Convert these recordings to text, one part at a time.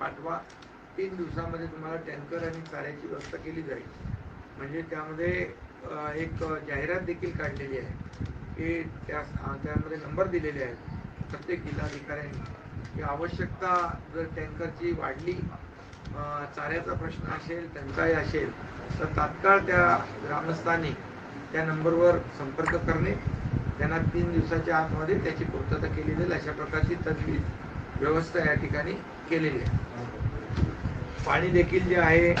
पाठवा. तीन दिवसामध्ये तुम्हाला टँकर आणि चाऱ्याची व्यवस्था केली जाईल. म्हणजे त्यामध्ये एक जाहिरात देखील काढलेली आहे. की त्या त्यामध्ये नंबर दिलेले आहेत. प्रत्येक जिल्हाधिकाऱ्यांनी. की आवश्यकता जर टँकरची वाढली चाऱ्याचा प्रश्न असेल टंचाई असेल तर तात्काळ त्या ग्रामस्थांनी त्या नंबरवर संपर्क करणे त्यांना तीन दिवसाच्या आतमध्ये त्याची पूर्तता केली जाईल. अशा प्रकारची तजवीज व्यवस्था या ठिकाणी केलेली आहे. पाणी देखील जे आहे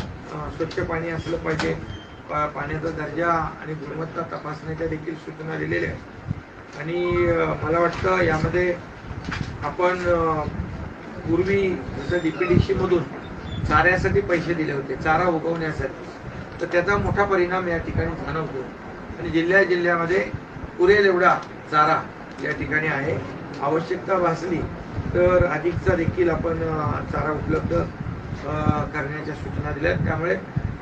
स्वच्छ पाणी असलं पाहिजे. पा- पाण्याचा दर्जा आणि गुणवत्ता तपासण्याच्या देखील सूचना दिलेल्या आहेत. आणि मला वाटतं यामध्ये आपण पूर्वी जसं डीपीडीसी मधून चाऱ्यासाठी पैसे दिले होते चारा उगवण्यासाठी तर त्याचा मोठा परिणाम या ठिकाणी जाणवतो आणि जिल्ह्या जिल्ह्यामध्ये पुरेल एवढा चारा या ठिकाणी आहे. आवश्यकता भासली तर अधिकचा देखील आपण चारा उपलब्ध करण्याच्या सूचना दिल्या त्यामुळे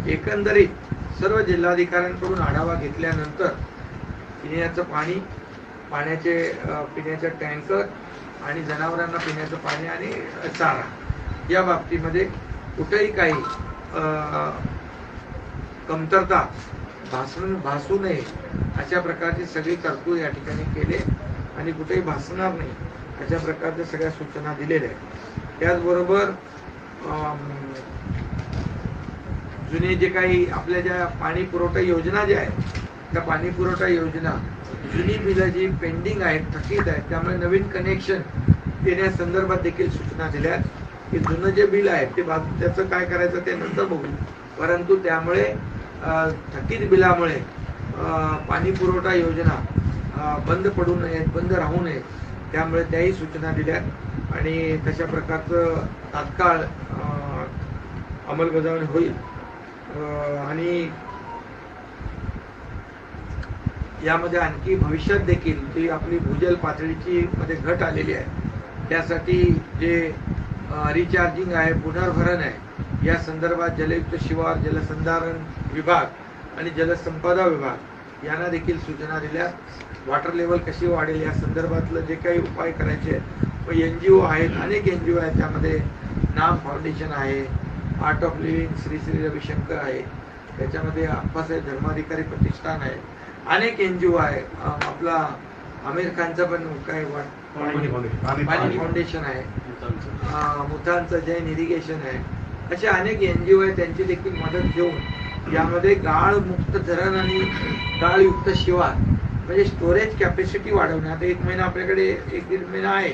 एकंदरीत सर्व जिल्हाधिकाऱ्यांकडून आढावा घेतल्यानंतर पिण्याचं पाणी पाण्याचे पिण्याचं पिण्याचे टँकर आणि जनावरांना पिण्याचं पाणी आणि चारा या बाबतीमध्ये कुठेही काही कमतरता भासून भासू नये अशा प्रकारची सगळी तरतूद या ठिकाणी केले आणि कुठेही भासणार नाही. अशा प्रकारच्या सगळ्या सूचना दिलेल्या आहेत. त्याचबरोबर जुने जे काही आपल्या ज्या पाणी पुरवठा योजना ज्या आहेत त्या पाणी पुरवठा योजना जुनी बिलं जी पेंडिंग आहेत थकीत आहेत त्यामुळे नवीन कनेक्शन देण्यासंदर्भात देखील सूचना दिल्या आहेत. की जुनं जे बिल आहे ते बा- त्याचं काय करायचं ते नंतर बघू. परंतु त्यामुळे थकीत बिलामुळे पाणी पुरवठा योजना बंद पडू नयेत बंद राहू नयेत. त्यामुळे त्याही सूचना दिल्यात. आणि तशा प्रकारचं तात्काळ अंमलबजावणी होईल. आणि यामध्ये आणखी भविष्यात देखील जी आपली भूजल पातळीची मध्ये घट आलेली आहे त्यासाठी जे रिचार्जिंग आहे पुनर्भरण आहे या संदर्भात जलयुक्त शिवार जलसंधारण विभाग आणि जलसंपदा विभाग यांना देखील सूचना दिल्या. वॉटर लेवल कशी वाढेल या संदर्भातलं जे काही उपाय करायचे आहेत एन जी ओ आहेत अनेक एन जी ओ आहेत त्यामध्ये नाम फाउंडेशन आहे art of living Shri Shri Ravishankar आहे. त्याच्यामध्ये अप्पासाहेब धर्माधिकारी प्रतिष्ठान आहे. अनेक एन जी ओ आहे. आपला आमिर खानचा पण काय वाट पाणी फाउंडेशन. पाणी फाउंडेशन आहे. मुथांचं. जैन इरिगेशन आहे. असे अनेक एन जी ओ आहे त्यांची देखील मदत घेऊन यामध्ये गाळ मुक्त धरण आणि गाळयुक्त शिवार म्हणजे स्टोरेज कॅपॅसिटी वाढवणे. आता एक महिना आपल्याकडे एक दीड महिना आहे.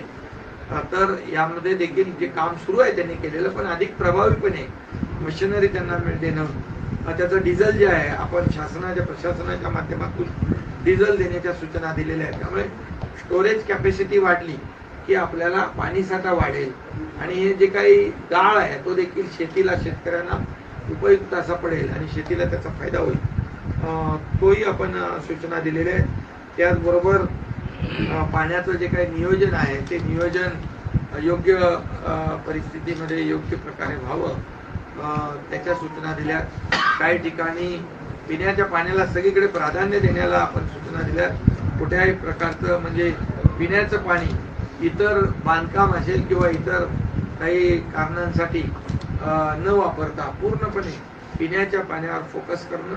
तर यामध्ये देखील जे काम सुरू आहे त्यांनी केलेलं पण अधिक प्रभावीपणे मशिनरी त्यांना मिळ- देणं त्याचं डिझेल जे आहे आपण शासनाच्या प्रशासनाच्या माध्यमातून डिझेल देण्याच्या सूचना दिलेल्या आहेत. त्यामुळे स्टोरेज कॅपॅसिटी वाढली की आपल्याला पाणीसाठा वाढेल. आणि हे जे काही गाळ आहे तो देखील शेतीला शेतकऱ्यांना उपयुक्त असा पडेल आणि शेतीला त्याचा फायदा होईल. तोही आपण सूचना दिलेल्या आहेत. त्याचबरोबर पाण्याचं जे काही नियोजन आहे ते नियोजन योग्य परिस्थितीमध्ये योग्य प्रकारे व्हावं. त्याच्या सूचना दिल्या. काही ठिकाणी पिण्याच्या पाण्याला सगळीकडे प्राधान्य देण्याला आपण सूचना दिल्या. कुठल्याही प्रकारचं म्हणजे पिण्याचं पाणी इतर बांधकाम असेल किंवा इतर काही कारणांसाठी न वापरता पूर्णपणे पिण्याच्या पाण्यावर फोकस करणं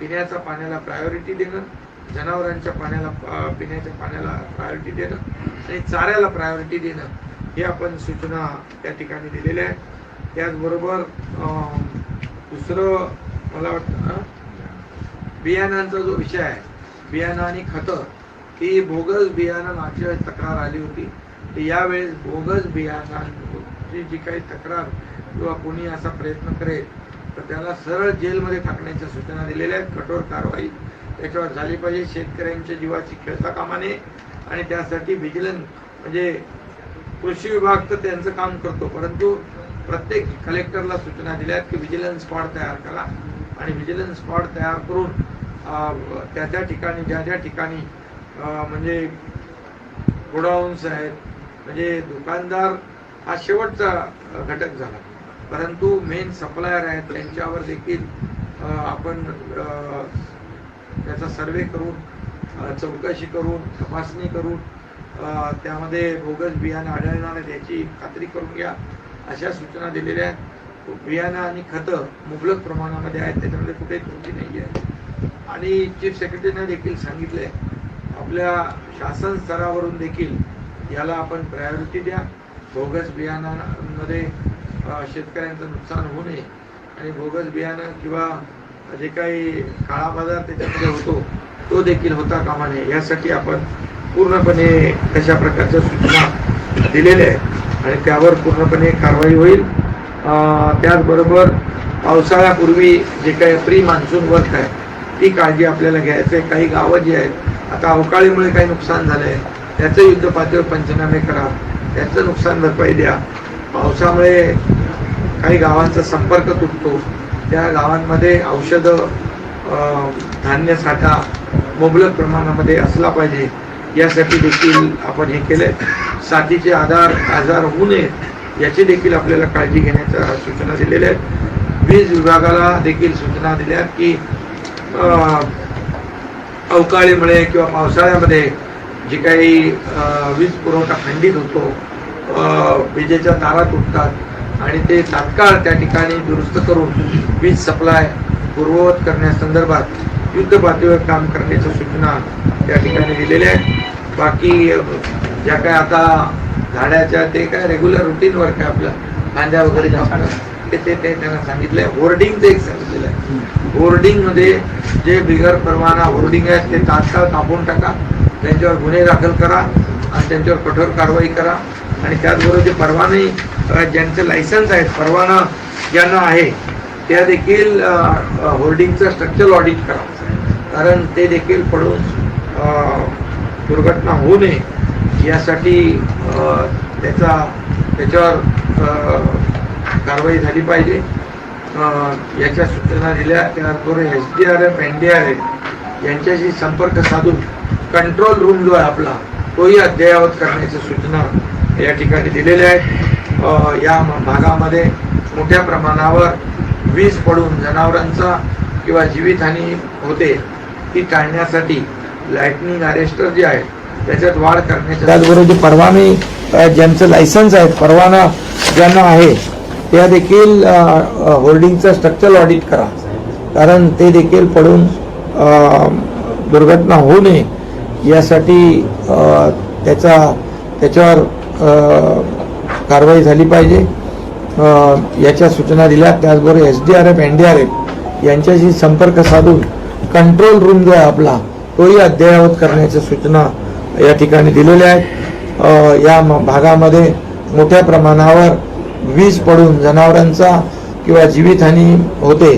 पिण्याच्या पाण्याला प्रायोरिटी देणं जनावरांच्या पाण्याला पिण्याच्या पाण्याला प्रायोरिटी देणं आणि चाऱ्याला प्रायोरिटी देणं हे आपण सूचना त्या ठिकाणी दिलेल्या आहेत. त्याचबरोबर दुसरं मला वाटतं बियाणांचा जो विषय आहे बियाणं आणि खतं ही बोगस बियाणं मागच्या वेळेस तक्रार आली होती. यावेळेस बोगस बियाणांची जी काही तक्रार किंवा कोणी असा प्रयत्न करेल तर त्याला सरळ जेलमध्ये टाकण्याच्या सूचना दिलेल्या आहेत. कठोर कारवाई त्याच्यावर झाली पाहिजे. शेतकऱ्यांच्या जीवाची खेळता कामाने आणि त्यासाठी व्हिजिलन्स म्हणजे कृषी विभाग तर त्यांचं काम करतो. परंतु प्रत्येक कलेक्टरला सूचना दिल्या आहेत की व्हिजिलन्स स्क्वॉड तयार करा आणि व्हिजिलन्स स्क्वॉड तयार करून त्या त्या ठिकाणी ज्या ज्या ठिकाणी म्हणजे गोडाऊन्स आहेत म्हणजे दुकानदार हा शेवटचा घटक झाला. परंतु मेन सप्लायर आहेत त्यांच्यावर देखील आपण त्याचा सर्वे करून चौकशी करून तपासणी करून त्यामध्ये बोगस बियाणं आढळणार आहेत याची खात्री करून घ्या. अशा सूचना दिलेल्या आहेत. बियाणं आणि खतं मुबलक प्रमाणामध्ये आहेत त्याच्यामध्ये कुठेही त्रुटी नाही आहे. आणि चीफ सेक्रेटरीने देखील सांगितले आपल्या शासन स्तरावरून देखील याला आपण प्रायोरिटी द्या. बोगस बियाणांमध्ये शेतकऱ्यांचं नुकसान होऊ नये. आणि बोगस बियाणं किंवा जे काही काळा बाजार त्याच्यामध्ये होतो तो देखील होता कामा नये यासाठी आपण पूर्णपणे तशा प्रकारच्या सूचना दिलेल्या आहेत. आणि त्यावर पूर्णपणे कारवाई होईल. त्याचबरोबर पावसाळ्यापूर्वी जे काही प्री मान्सून वर्क आहे ती काळजी आपल्याला घ्यायचं आहे. काही गावं जी आहेत आता अवकाळीमुळे काही नुकसान झालं आहे त्याचं युद्ध पातळीवर पंचनामे करा. त्याचं नुकसान भरपाई द्या. पावसामुळे काही गावांचा संपर्क तुटतो. त्या गावांमध्ये औषधं धान्य साठा मुबलक प्रमाणामध्ये असला पाहिजे. यासाठी देखील आपण हे केले साथीचे आधार आजार होऊ नये याची देखील आपल्याला काळजी घेण्याच्या सूचना दिलेल्या आहेत. वीज विभागाला देखील सूचना दिल्या आहेत की अवकाळीमुळे किंवा पावसाळ्यामध्ये जी काही वीज पुरवठा खंडित होतो विजेच्या तारा तुटतात आणि ते तात्काळ त्या ठिकाणी दुरुस्त करून वीज सप्लाय पूर्ववत करण्यासंदर्भात युद्ध पातळीवर काम करण्याच्या सूचना त्या ठिकाणी दिलेल्या आहेत. बाकी ज्या काय आता झाडाच्या ते काय रेग्युलर रुटीन वर्क आहे आपलं कांद्या वगैरे ते ते ते त्यांना सांगितलंय. होर्डिंगचं एक सांगितलेलं आहे. होर्डिंगमध्ये जे बिगर परवाना होर्डिंग आहेत ते तात्काळ कापून टाका. त्यांच्यावर गुन्हे दाखल करा आणि त्यांच्यावर कठोर कारवाई करा. आणि त्याचबरोबर जे परवाने ज्यांचं लायसन्स आहेत परवाना ज्यांना आहे त्या देखील होर्डिंगचं स्ट्रक्चर ऑडिट करा कारण ते देखील पडून दुर्घटना होऊ नये यासाठी त्याचा त्याच्यावर कारवाई झाली पाहिजे. याच्या सूचना दिल्या त्याचबरोबर S D R F N D R F यांच्याशी संपर्क साधून कंट्रोल रूम जो आहे आपला तोही अद्ययावत करण्याची सूचना या ठिकाणी दिलेले आहेत या म- भागामध्ये मोठ्या प्रमाणावर वीज पडून जनावरांचा किंवा जीवितहानी होते ती टाळण्यासाठी लाईटनिंग अरेस्टर जे आहे त्याच्यात वाढ करण्याची त्याचबरोबर जे परवाने ज्यांचं लायसन्स आहेत परवाना ज्यांना आहे त्या देखील होर्डिंगचं स्ट्रक्चर ऑडिट करा. कारण ते देखील पडून दुर्घटना होऊ नये यासाठी त्याचा त्याच्यावर कारवाई झाली पाहिजे. याच्या सूचना दिल्या. त्याचबरोबर S D R F N D R F यांच्याशी संपर्क साधून कंट्रोल रूम जो आहे आपला तोही अद्ययावत करण्याच्या सूचना या ठिकाणी दिलेल्या आहेत. या म- भागामध्ये मोठ्या प्रमाणावर वीज पडून जनावरांचा किंवा जीवितहानी होते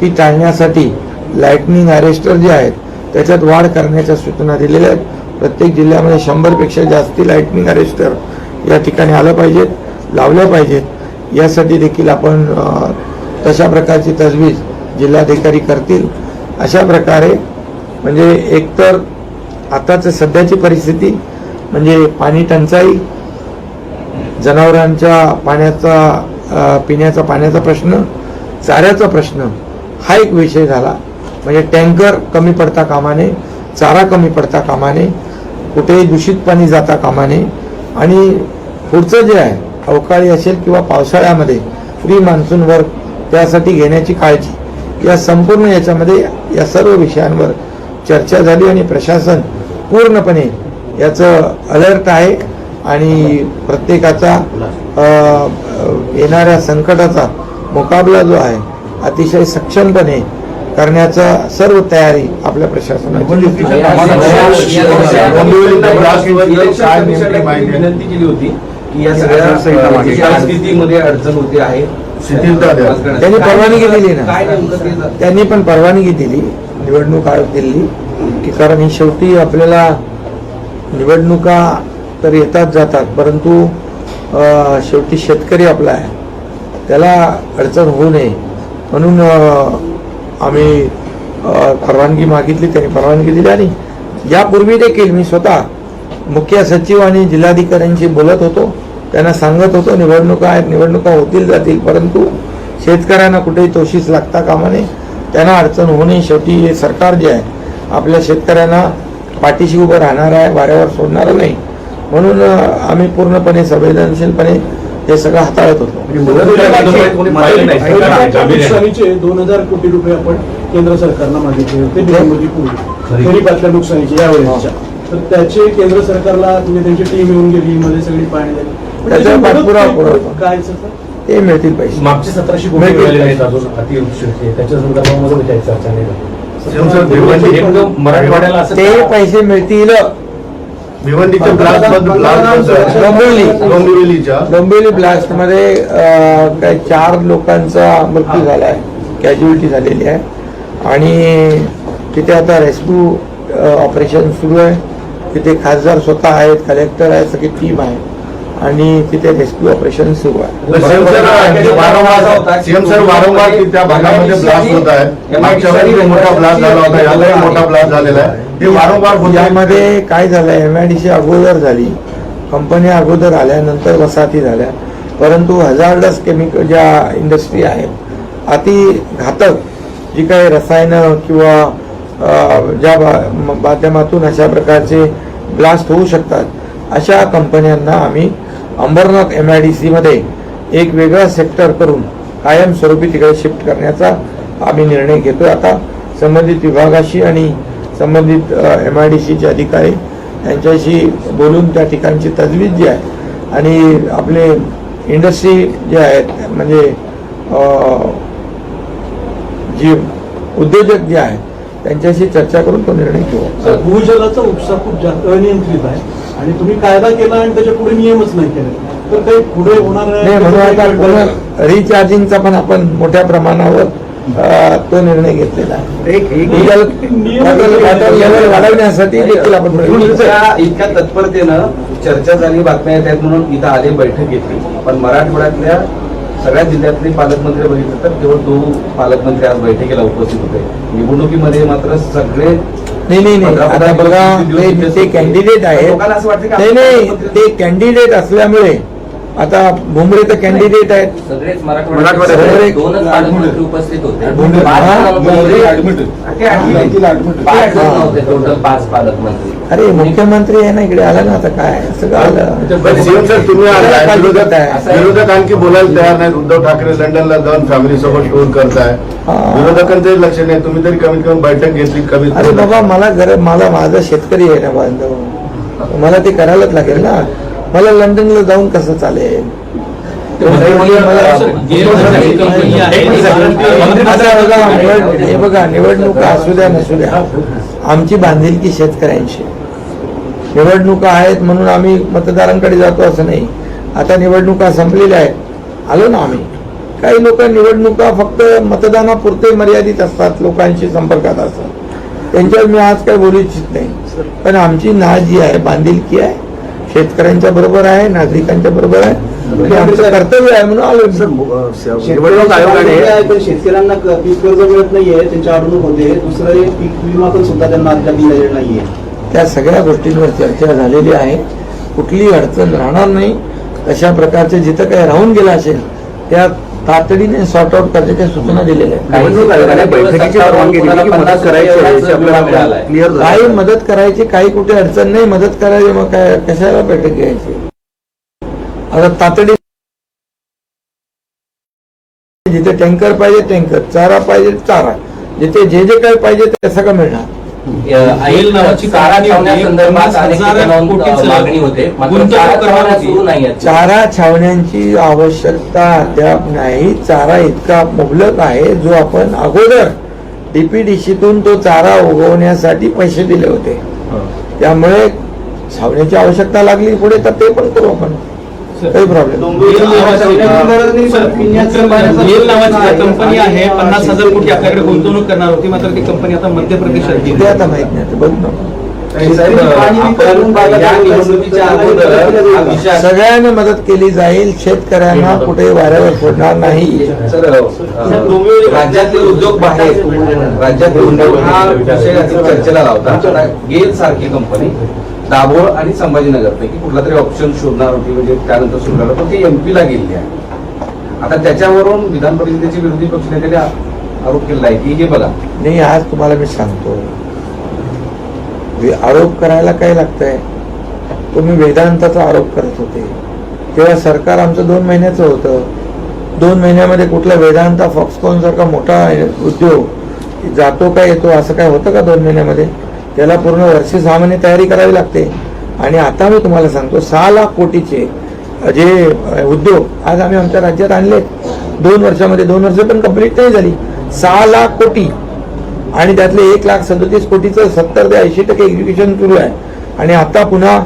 ती टाळण्यासाठी लाईटनिंग अरेस्टर जे आहेत त्याच्यात वाढ करण्याच्या सूचना दिलेल्या आहेत. प्रत्येक जिल्ह्यामध्ये शंभरपेक्षा जास्ती लाईटनिंग अरेस्टर या ठिकाणी आलं पाहिजेत लावल्या पाहिजेत यासाठी देखील आपण तशा प्रकारची तजवीज जिल्हाधिकारी करतील. अशा प्रकारे म्हणजे एकतर आताचं सध्याची परिस्थिती म्हणजे पाणी टंचाई जनावरांच्या पाण्याचा पिण्याचा पाण्याचा प्रश्न चाऱ्याचा प्रश्न हा एक विषय झाला. म्हणजे टँकर कमी पडता कामाने चारा कमी पडता कामाने कुठेही दूषित पाणी जाता कामाने आणि पुढचं जे आहे अवकाळी असेल किंवा पावसाळ्यामध्ये प्री मान्सून वर्क त्यासाठी घेण्याची काळजी या संपूर्ण याच्यामध्ये या सर्व विषयांवर चर्चा झाली आणि प्रशासन पूर्णपणे याचं अलर्ट आहे आणि प्रत्येकाचा येणाऱ्या संकटाचा मुकाबला जो आहे अतिशय सक्षमपणे करण्याचा सर्व तयारी आपल्या प्रशासनाची? विनंती केली होती की या सगळ्या अडचण होते आहे. शिथिलता. त्यांनी परवानगी दिली ना. त्यांनी पण परवानगी दिली निवडणूक आयोग दिली की कारण ही शेवटी आपल्याला निवडणुका तर येतात जातात परंतु शेवटी शेतकरी आपला आहे. त्याला अडचण होऊ नये. म्हणून आम्ही परवानगी मागितली त्यांनी परवानगी दिली आणि यापूर्वी देखील मी स्वतः मुख्य सचिव आणि जिल्हाधिकाऱ्यांशी बोलत होतो. त्यांना सांगत होतो निवडणुका आहेत निवडणुका होतील जातील परंतु शेतकऱ्यांना कुठेही तोशीस लागता कामा नये. त्यांना अडचण होऊ नये. शेवटी हे सरकार जे आहे आपल्या शेतकऱ्यांना पाठीशी उभं राहणार आहे वाऱ्यावर सोडणार नाही. म्हणून आम्ही पूर्णपणे संवेदनशीलपणे हे सगळं हाताळत होतो. नुकसानीचे दोन हजार कोटी रुपये आपण केंद्र सरकारला मागितले होते निवडणुकीपूर्वी. खरीपातल्या नुकसानीचे यावेळेसच्या. तर त्याचे केंद्र सरकारला म्हणजे त्यांची टीम येऊन गेली मध्ये सगळी पाहणी झाली त्याचा मदत पाठपुरावा काय- पुरवतो. काय ते मिळतील पैसे. मागचे सतराशे कोटी. मिळालेले आहेत अजून अतिवृष्टी त्याच्या संदर्भामध्ये काही चर्चा नाही मराठवाड्याला ते पैसे मिळतील. भिवंडीच्या ब्लास्टबद्दल ब्लास्ट डोंबिवली. ब्लास्टमध्ये काही चार लोकांचा मृत्यू झाला आहे कॅज्युअलिटी झालेली आहे. आणि तिथे आता रेस्क्यू ऑपरेशन सुरू आहे. तिथे खासदार स्वतः आहेत कलेक्टर आहे सगळी टीम आहे. आणि तिथे रेस्क्यू ऑपरेशन सुरू आहे. सीएम सर वारंवार त्या भागामध्ये ब्लास्ट होत आहे. मागच्या वेळी मोठा ब्लास्ट झाला होता. यालाही मोठा ब्लास्ट झालेला आहे. वारंवार होत. आहे. यामध्ये काय झालं एम आय डी सी अगोदर झाली. कंपन्या अगोदर आल्या नंतर वसाहती झाल्या. परंतु हजार्डस केमिकल ज्या इंडस्ट्री आहेत अति घातक जी काही रसायनं किंवा ज्या माध्यमातून अशा प्रकारचे ब्लास्ट होऊ शकतात अशा कंपन्यांना आम्ही अंबरनाथ एम आय डी सीमध्ये एक वेगळा सेक्टर करून कायमस्वरूपी तिकडे शिफ्ट करण्याचा आम्ही निर्णय घेतोय. आता संबंधित विभागाशी आणि संबंधित एम आय डी सीचे अधिकारी यांच्याशी बोलून त्या ठिकाणची तजवीज जी आहे आणि आपले इंडस्ट्री जे आहेत म्हणजे जी उद्योजक जे आहेत त्यांच्याशी चर्चा करून तो निर्णय घेऊ. भूजलाचा उपसा खूप जास्त अनियंत्रित आहे. आणि तुम्ही कायदा केला आणि त्याच्या पुढे नियमच नाही केले. तर काही पुढे होणार नाही. म्हणून आता पुन्हा रिचार्जिंगचा पण आपण मोठ्या प्रमाणावर तो निर्णय घेतलेला वाढवण्यासाठी देखील आपण इतक्या तत्परतेनं चर्चा झाली बातम्या येत आहेत म्हणून इथं आले बैठक घेतली. पण मराठवाड्यातल्या सगळ्या जिल्ह्यातले पालकमंत्री बघितलं तर केवळ दोन पालकमंत्री आज बैठकीला उपस्थित होते. निवडणुकीमध्ये मात्र सगळे नाही नाही नाही. आता बघा ते- कॅन्डिडेट आहेत. नाही नाही ते कॅन्डिडेट असल्यामुळे आता भुमरे तर कॅन्डिडेट आहेत. सगळेच मराठवाड्यात मराठवाड्यात दोनच पालकमंत्री उपस्थित होते. भुमरे- पाच? पालकमंत्री- ते आठवले. पाच जण. नव्हते टोटल पाच पालकमंत्री. अरे मुख्यमंत्री आहे ना इकडे आला ना आता काय? सगळं आलं. विरोधक आणखी बोलायला तयार नाहीत. उद्धव ठाकरे लंडनला जाऊन फॅमिली सोबत टूर करताय. हा. विरोधकांचंही लक्ष नाही. तुम्ही तरी कमीत कमी बैठक घेतली कमीत अरे कमी बाबा मला घर मला माझा शेतकरी आहे ना बांधव. मला ते करायलाच लागेल ना. मला लंडनला जाऊन कसं चालेल? निवड- हे बघा निवडणुका असू द्या नसू द्या. आमची बांधिलकी शेतकऱ्यांशी. निवडणुका आहेत म्हणून आम्ही मतदारांकडे जातो असं नाही. आता निवडणुका संपलेल्या आहेत. आलो ना आम्ही. काही लोक निवडणुका फक्त मतदानापुरते मर्यादित असतात लोकांशी संपर्कात असतात. त्यांच्यावर मी आज काही बोलू इच्छित नाही. पण आमची नाळ जी आहे बांधिलकी आहे. शेतकऱ्यांच्या बरोबर आहे नागरिकांच्या बरोबर आहे. आमचं कर्तव्य आहे म्हणून आलो. निवडणूक आयोगाने पण शेतकऱ्यांना पीक कर्ज मिळत नाहीये त्यांच्या अडवणूक होते. दुसरं पीक विमा पण सुद्धा त्यांना अद्याप दिलेला नाहीये. त्या सगळ्या गोष्टींवर चर्चा झालेली आहे. कुठलीही अडचण राहणार नाही. अशा प्रकारचे जिथं काही राहून गेलं असेल त्या तातडीने सॉर्ट आउट करण्याच्या सूचना दिलेल्या आहेत. काही मदत करायची काही कुठे अडचण नाही मदत करायची मग काय कशाला बैठक घ्यायची? आता तातडी जिथे टँकर पाहिजे टँकर चारा पाहिजे चारा. जिथे जे जे काही पाहिजे ते सगळं मिळणार. नावाची चारा छावण्यासंदर्भात अनेक ठिकाणाहून, मागणी होते. मात्र चारा छावण्या. सुरू नाही चारा छावण्यांची आवश्यकता अद्याप नाही. चारा इतका मुबलक आहे जो आपण अगोदर डीपीडीसीतून तो चारा उगवण्यासाठी पैसे दिले होते. त्यामुळे छावण्याची आवश्यकता लागली. पुढे तर ते पण करू आपण. काही प्रॉब्लेम येल नावाची कंपनी आहे पन्नास हजार कोटी आपल्याकडे गुंतवणूक करणार होती मात्र ती कंपनी आता मध्य प्रदेशात गेली. ते आता माहीत नाही ते बघू ना. हा. सगळ्यांना मदत केली जाईल शेतकऱ्यांना कुठे वाऱ्यावर सोडणार नाही. राज्यातले उद्योग बाहेर राज्यातले उद्योग हा चर्चेला लावता गेल सारखी कंपनी. दाभोळ आणि संभाजीनगर पैकी कुठला तरी ऑप्शन शोधणार होती म्हणजे त्यानंतर सुरू झालं पण ती एमपीला गेलेली आहे. आता त्याच्यावरून विधान परिषदेचे विरोधी पक्ष नेत्याने आरोप केलेला आहे की हे बघा. नाही आज तुम्हाला मी सांगतो. आरोप करायला काय लागतंय? तुम्ही वेदांताचा आरोप करत होते. तेव्हा सरकार आमचं दोन महिन्याचं होतं. दोन महिन्यामध्ये कुठला वेदांता फॉक्सकॉन सारखा मोठा उद्योग जातो का येतो असं काय होतं का दोन महिन्यामध्ये? त्याला पूर्ण वर्ष सहा महिने तयारी करावी लागते. आणि आता मी तुम्हाला सांगतो सहा लाख कोटीचे जे उद्योग आज आम्ही आमच्या राज्यात आणले दोन वर्षामध्ये दोन वर्ष पण कंप्लीट नाही झाली. सहा लाख कोटी. आणि त्यातले एक लाख सदतीस कोटीचं सत्तर ते ऐंशी टक्के एक्झिक्युशन सुरू आहे. आणि आता पुन्हा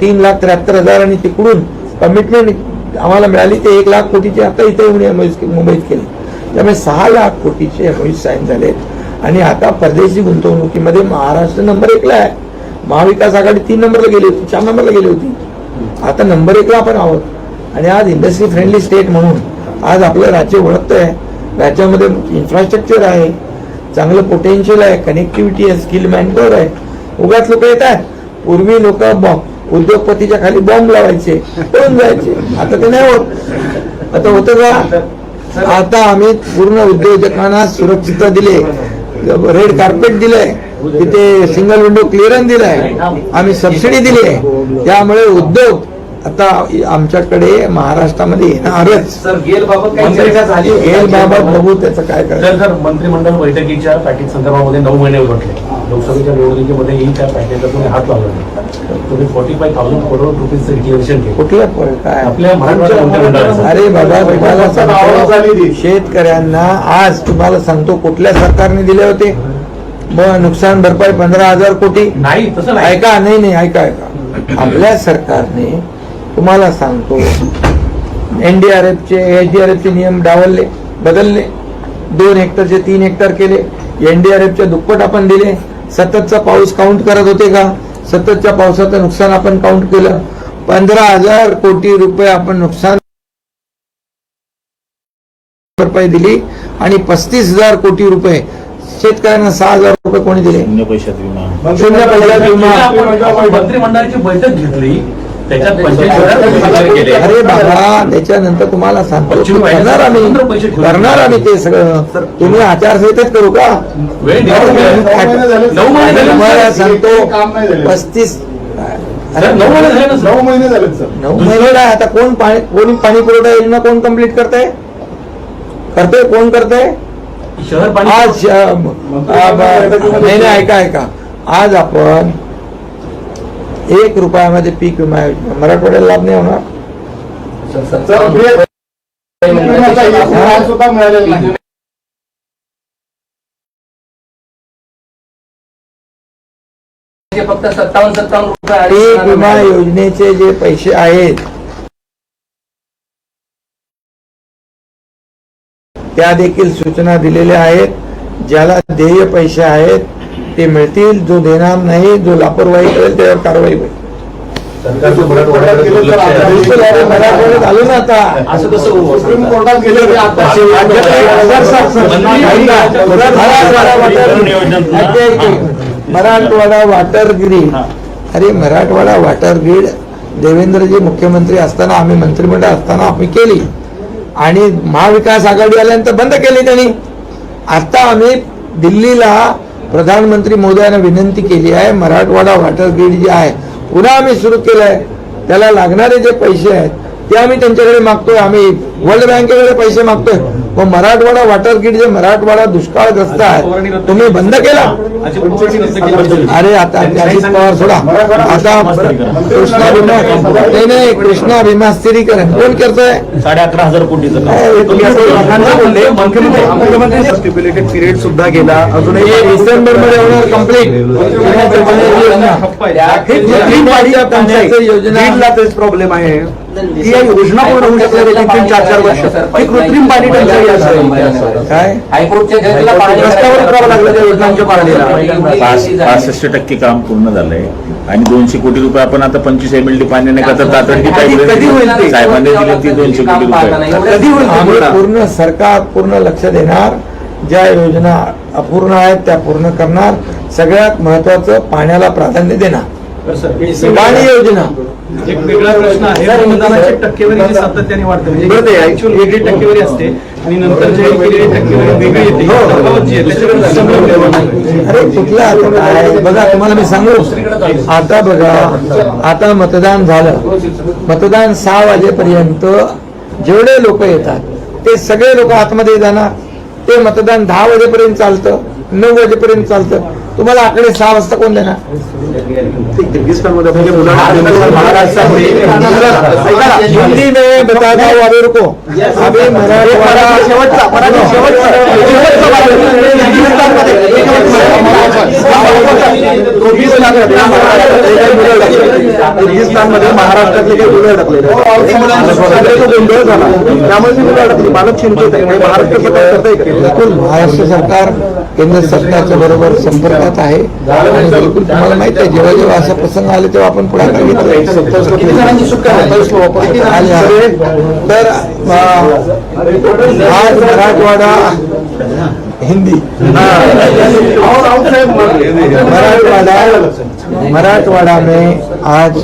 तीन लाख त्र्याहत्तर हजार आणि तिकडून कमिटमेंट आम्हाला मिळाली ते एक लाख कोटीचे आता इथे येऊन मुंबईत केली. त्यामुळे सहा लाख कोटीचे एमओईस साईन झालेत. आणि आता परदेशी गुंतवणुकीमध्ये महाराष्ट्र नंबर एकला आहे. महाविकास आघाडी तीन नंबरला गेली होती चार नंबरला गेली होती. आता नंबर एकला आपण आहोत. आणि आज इंडस्ट्री फ्रेंडली स्टेट म्हणून आज आपलं राज्य ओळखतंय. राज्यामध्ये इन्फ्रास्ट्रक्चर आहे चांगलं पोटेन्शियल आहे कनेक्टिव्हिटी आहे स्किल मॅनपॉवर आहे. उगाच लोक येतात पूर्वी लोक उद्योगपतीच्या खाली बॉम्ब लावायचे पळून जायचे. आता ते नाही होत. आता होतं का? आता आम्ही पूर्ण उद्योजकांना सुरक्षितता दिली रेड कार्पेट दिलंय. तिथे सिंगल विंडो क्लिअरन्स दिलाय. आम्ही सबसिडी दिली आहे त्यामुळे उद्योग आता आमच्याकडे महाराष्ट्रामध्ये येणारच. सर गेल बाबत काही चर्चा झाली? होती हे बाबत बघू त्याचं काय मंत्रिमंडळ बैठकीच्या पॅकेज संदर्भामध्ये नऊ महिने उलटले. लोकसभेच्या निवडणुकीमध्ये ही त्या पॅकेजला तुम्ही हात लावला नाही. तुम्ही फोर्टी फाय थाउजंड करोड रुपीजचं डिक्लेरेशन केलं. काय? आपल्या मंत्रिमंडळाचं अरे बाबा तुम्हाला सांगतो. शेतकऱ्यांना आज तुम्हाला सांगतो कुठल्या सरकारने दिले होते? ब- नुकसान भरपाई पंधरा हजार कोटी. नाही तसं नाही. ऐका नाही नाही ऐका ऐका. आपल्या सरकारने तुम्हाला सांगतो एनडीआरएफचे एचडीआरएफचे नियम डावलले बदलले. दोन हेक्टरचे तीन हेक्टर केले. एनडीआरएफच्या दुप्पट आपण दिले. सततचा पाऊस काउंट करत होते का? सततच्या पावसाचं नुकसान आपण काउंट केलं. पंधरा हजार कोटी रुपये आपण नुकसान भरपाई दिली आणि पस्तीस हजार कोटी रुपये शेतकऱ्यांना सहा हजार रुपये कोणी दिले? शून्य पैशात विमा. आपण मंत्रिमंडळाची बैठक घेतली. त्याच्यात पंचवीस हजार कोटी declare केले. अरे बाबा त्याच्यानंतर तुम्हाला सांगतो करणार आम्ही. करणार आम्ही ते सगळं तुम्ही आचारसंहितेत करू का. नऊ महिने झाले तुम्हाला. सांगतो झाले. पस्तीस सर, नऊ महिने झाले ना. नऊ महिने सर नऊ महिने नाही आता कोण पाणी कोणी पाणी पुरवठा योजना कोण कंप्लीट करताय करतोय कोण शहर पाणी आज नाही नाही ऐका ऐका आज आपण एक रुपयामध्ये पीक विमा योजना मराठवाड्याला लाभ नाही होणार. सर सुद्धा मिळालेला नाही. फक्त सत्तावन्न सत्तावन्न रुपये पीक विमा योजनेचे जे पैसे आहेत त्या देखील सूचना दिलेल्या आहेत. ज्याला देय पैसे आहेत ते मिळतील जो देणार नाही जो लापरवाही करेल त्यावर कारवाई होईल आलो ना आता असं कसं होऊ सुप्रीम? कोर्टात गेले मराठवाडा वॉटर ग्रीड अरे मराठवाडा वॉटर ग्रीड देवेंद्रजी मुख्यमंत्री असताना आम्ही मंत्रिमंडळ असताना आम्ही केली आणि महाविकास आघाडी आल्यानंतर बंद केली त्यांनी आता आम्ही दिल्लीला प्रधानमंत्री मोदयांना विनंती केली आहे मराठवाडा वॉटर ग्रीड जे आहे पुन्हा आम्ही सुरू केलं आहे त्याला लागणारे जे पैसे आहेत ते आम्ही त्यांच्याकडे मागतोय. आम्ही वर्ल्ड बँकेकडे पैसे मागतोय. मग मराठवाडा वॉटर ग्रीड जे मराठवाडा दुष्काळग्रस्त आहे तुम्ही बंद केला. अरे आता अजित पवार सोडा. आता कृष्णा भीमा नाही नाही कृष्णा भीमा स्थिरीकरण. कोण करतोय? साडे अकरा हजार कोटीचं मुख्यमंत्री पिरियड सुद्धा गेला. अजूनही हे डिसेंबरमध्ये होणार टंचाई योजना. प्रॉब्लेम आहे. ती योजना पूर्ण होऊ तीन तीन चार चार वर्ष. ही कृत्रिम पाणी टंचाई असेल. काय? रस्त्यावर लागलं. त्या योजनांच्या पासष्ट टक्के काम पूर्ण झालंय. आणि दोनशे कोटी रुपये आपण आता पंचवीस एम एल डी पाणी नाही करता तातडीची कधी- कधी होईल ते? पाईपलाईन साहेबांनी दिली ती दोनशे कोटी रुपये. कधी होईल? पूर्ण सरकार पूर्ण लक्ष देणार ज्या योजना अपूर्ण आहेत त्या पूर्ण करणार सगळ्यात महत्वाचं पाण्याला प्राधान्य देणार. हे योजना. एक वेगळा प्रश्न आहे. अनुदानाची टक्केवारी जी सातत्याने वाढते म्हणजे ऍक्च्युअल वेगळी टक्केवारी असते आणि नंतर केलेली टक्केवारी वेगळी येते. अरे कुठला आता काय? बघा तुम्हाला मी सांगू. आता बघा आता मतदान झालं. मतदान सहा वाजेपर्यंत जेवढे लोक येतात ते सगळे लोक आतमध्ये जाणार. ते मतदान दहा वाजेपर्यंत चालतं नऊ वाजेपर्यंत चालतं. तुम्हाला आकडे सहा वाजता कोण देणार? हिंदी में बताता हूँ अभी रुको अभी मराठवाड़ा किर्गिस्तानमध्ये महाराष्ट्रातले काही. सगळ्याचा गोंधळ झाला त्यामुळे ती चिंतित आहे महाराष्ट्र सरकार केंद्र सरकारच्या बरोबर संपर्कात आहे. आणि बिलकुल तुम्हाला माहित आहे जेव्हा जेव्हा असा प्रसंग आले तेव्हा आपण पुढाकार घेतला. तर आज मराठवाडा हिंदी. मराठवाड़ा मराठवाड़ा में आज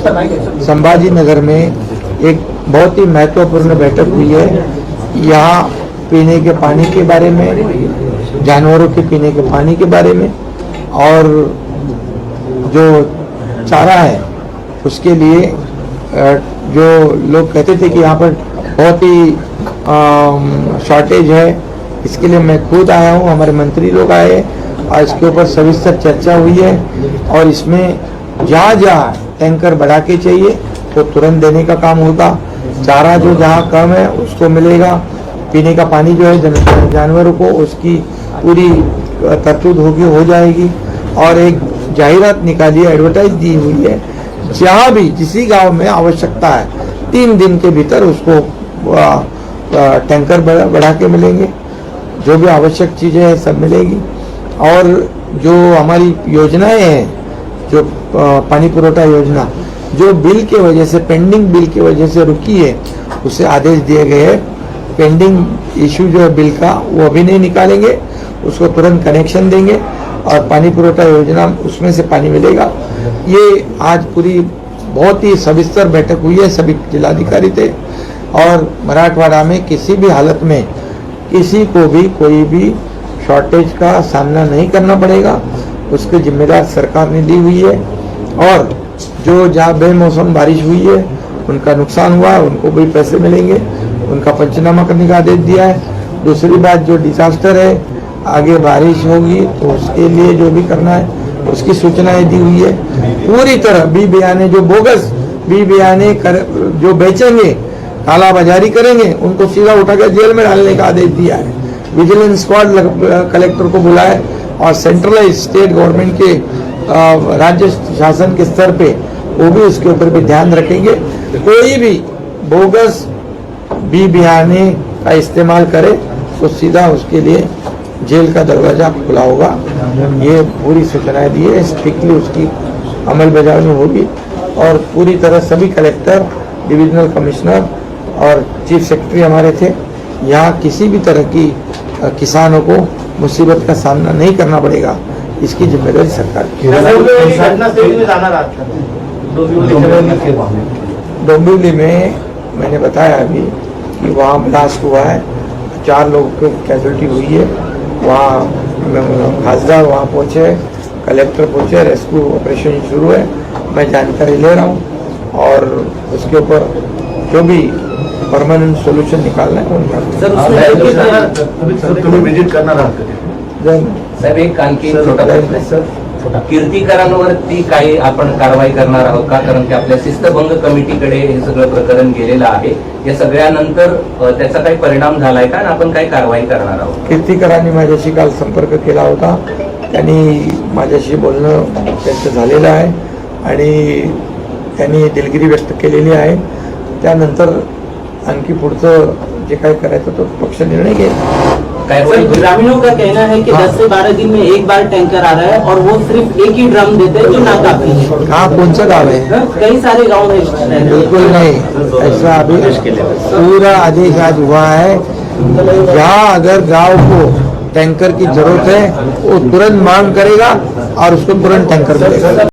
संभाजी नगर में एक बहुत ही महत्वपूर्ण बैठक हुई है। यहाँ पीने के पानी के बारे में जानवरों के पीने के पानी के बारे में और जो चारा है, उसके लिए जो लोग कहते थे कि यहाँ पर बहुत ही शॉर्टेज है, इसके लिए मैं खुद आया हूँ, हमारे मंत्री लोग आए, और इसके ऊपर सविस्तर चर्चा हुई है, और इसमें जहाँ जहाँ टैंकर बढ़ा के चाहिए तो तुरंत देने का काम होगा। चारा जो जहाँ कम है, उसको मिलेगा। पीने का पानी जो है जानवरों को, उसकी पूरी तरतूद होगी हो जाएगी। और एक जाहिरात निकाली एडवर्टाइज दी हुई है। जहाँ भी किसी गाँव में आवश्यकता है, तीन दिन के भीतर उसको टैंकर बढ़ा बढ़ा के मिलेंगे। जो भी आवश्यक चीज़ें हैं, सब मिलेगी। और जो हमारी योजनाएँ हैं, जो पानी पुरोठा योजना, जो बिल के वजह से पेंडिंग बिल की वजह से रुकी है, उसे आदेश दिए गए हैं। पेंडिंग इशू जो है बिल का, वो अभी नहीं निकालेंगे। उसको तुरंत कनेक्शन देंगे और पानी पुरोठा योजना उसमें से पानी मिलेगा। ये आज पूरी बहुत ही सविस्तर बैठक हुई है, सभी जिलाधिकारी थे और मराठवाड़ा में किसी भी हालत में किसी को भी कोई भी शॉर्टेज का सामना नहीं करना पड़ेगा। उसकी जिम्मेदार सरकार ने ली हुई है और जो जहाँ बेमौसम बारिश हुई है, उनका नुकसान हुआ है, उनको भी पैसे मिलेंगे, उनका पंचनामा करने का आदेश दिया है। दूसरी बात, जो डिजास्टर है आगे बारिश होगी तो उसके लिए जो भी करना है, उसकी सूचनाएँ दी हुई है। पूरी तरह बी बयाने जो बोगस, बी बयाने कर, जो बेचेंगे काला बाजारी करेंगे, उनको सीधा उठाकर जेल में डालने का आदेश दिया है। विजिलेंस स्क्वाड कलेक्टर को बुलाए और सेंट्रलाइज स्टेट गवर्नमेंट के राज्य शासन के स्तर पे, वो भी उसके ऊपर भी ध्यान रखेंगे। कोई भी बोगस, बी बिहाने का इस्तेमाल करे तो सीधा उसके लिए जेल का दरवाज़ा खुला होगा। ये पूरी सूचनाएँ दी है। स्ट्रिक्टली उसकी अमल बजावनी होगी। और पूरी तरह सभी कलेक्टर डिविजनल कमिश्नर और चीफ सेक्रेटरी हमारे थे। यहाँ किसी भी तरह की किसानों को मुसीबत का सामना नहीं करना पड़ेगा। इसकी ज़िम्मेदारी सरकार की डोंबिवली में मैंने बताया अभी कि वहाँ ब्लास्ट हुआ है। चार लोगों को कैजुअलिटी हुई है। वहाँ खासदार वहाँ पहुँचे कलेक्टर पहुँचे रेस्क्यू ऑपरेशन शुरू है। मैं जानकारी ले रहा हूँ और उसके ऊपर जो भी परमानेंट सोल्यूशन निकालना है वो निकालना विज़िट करना सर का? है। एक छोटा सर कीर्तीकरांवरती काही आपण कारवाई करणार आहोत का? कारण की आपल्या शिस्तभंग कमिटीकडे हे सगळं प्रकरण गेलेलं आहे. या सगळ्यानंतर त्याचा काही परिणाम झालाय का? आणि आपण काही कारवाई करणार आहोत. कीर्तिकरांनी माझ्याशी काल संपर्क केला होता. त्यांनी माझ्याशी बोलणं त्यांचं झालेलं आहे. आणि त्यांनी दिलगिरी व्यक्त केलेली आहे. त्यानंतर आणखी पुढचं जे काय करायचं तो पक्ष निर्णय घेईल. ग्रामीणों का कहना है कि 10 से 12 दिन में एक बार टैंकर आ रहा है और वो सिर्फ़ एक ही ड्रम देते हैं जो नाकाफी है। कहाँ कौन सा गाँव है? कई सारे गाँव में बिल्कुल नहीं। ऐसा अभी पूरा आदेश आज हुआ है। जहाँ अगर गाँव को टैंकर की ज़रूरत है वो तुरंत मांग करेगा और उसको तुरंत टैंकर मिलेगा।